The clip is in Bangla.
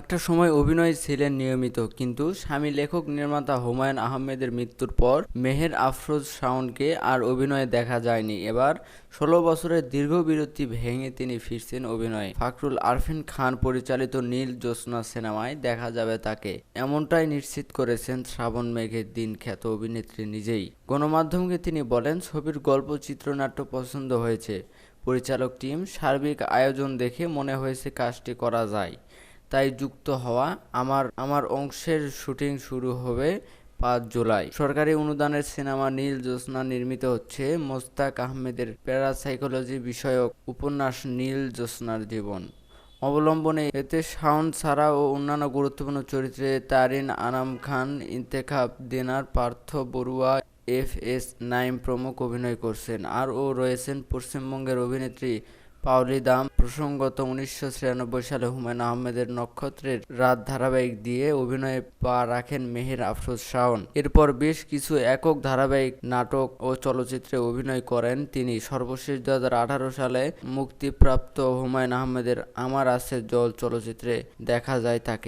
একটা সময় অভিনয় ছিলেন নিয়মিত, কিন্তু স্বামী লেখক নির্মাতা হুমায়ুন আহমেদের মৃত্যুর পর মেহের আফরোজ শাওনকে আর অভিনয়ে দেখা যায়নি। এবার ষোলো বছরের দীর্ঘ বিরতি ভেঙে তিনি ফিরছেন অভিনয়ে। ফাকরুল আরফিন খান পরিচালিত নীল জ্যোৎস্না সিনেমায় দেখা যাবে তাকে। এমনটাই নিশ্চিত করেছেন শ্রাবণ মেঘের দিন খ্যাত অভিনেত্রী নিজেই। গণমাধ্যমকে তিনি বলেন, ছবির গল্প, চিত্রনাট্য পছন্দ হয়েছে। পরিচালক টিম সার্বিক আয়োজন দেখে মনে হয়েছে কাজটি করা যায়। তাই যুক্ত হওয়া আমার আমার অংশের শুটিং শুরু হবে পাঁচ জুলাই। সরকারি অনুদানের সিনেমা নীল জ্যোৎস্না নির্মিত হচ্ছে। মোস্তাক আহমেদের প্যারাসাইকোলজি বিষয়ক উপন্যাস নীল জ্যোৎস্নার জীবন। অবলম্বনে এতে শাওন ছাড়া ও অন্যান্য গুরুত্বপূর্ণ চরিত্রে তারিন আনাম খান, ইন্তেখাব দিনার, পার্থ বড়ুয়া, এফ এস নাইম প্রমুখ অভিনয় করছেন। আর ও রয়েছেন পশ্চিমবঙ্গের অভিনেত্রী পাওলি দাম প্রসঙ্গত উনিশশো ছিয়ানব্বই সালে হুমায়ুন আহমেদের নক্ষত্রের রাত ধারাবাহিক দিয়ে অভিনয়ে পা রাখেন মেহের আফরোজ শাওন। এরপর বেশ কিছু একক ধারাবাহিক নাটক ও চলচ্চিত্রে অভিনয় করেন তিনি। সর্বশেষ দু হাজার আঠারো সালে মুক্তিপ্রাপ্ত হুমায়ুন আহমেদের আমার আছে জল চলচ্চিত্রে দেখা যায় তাকে।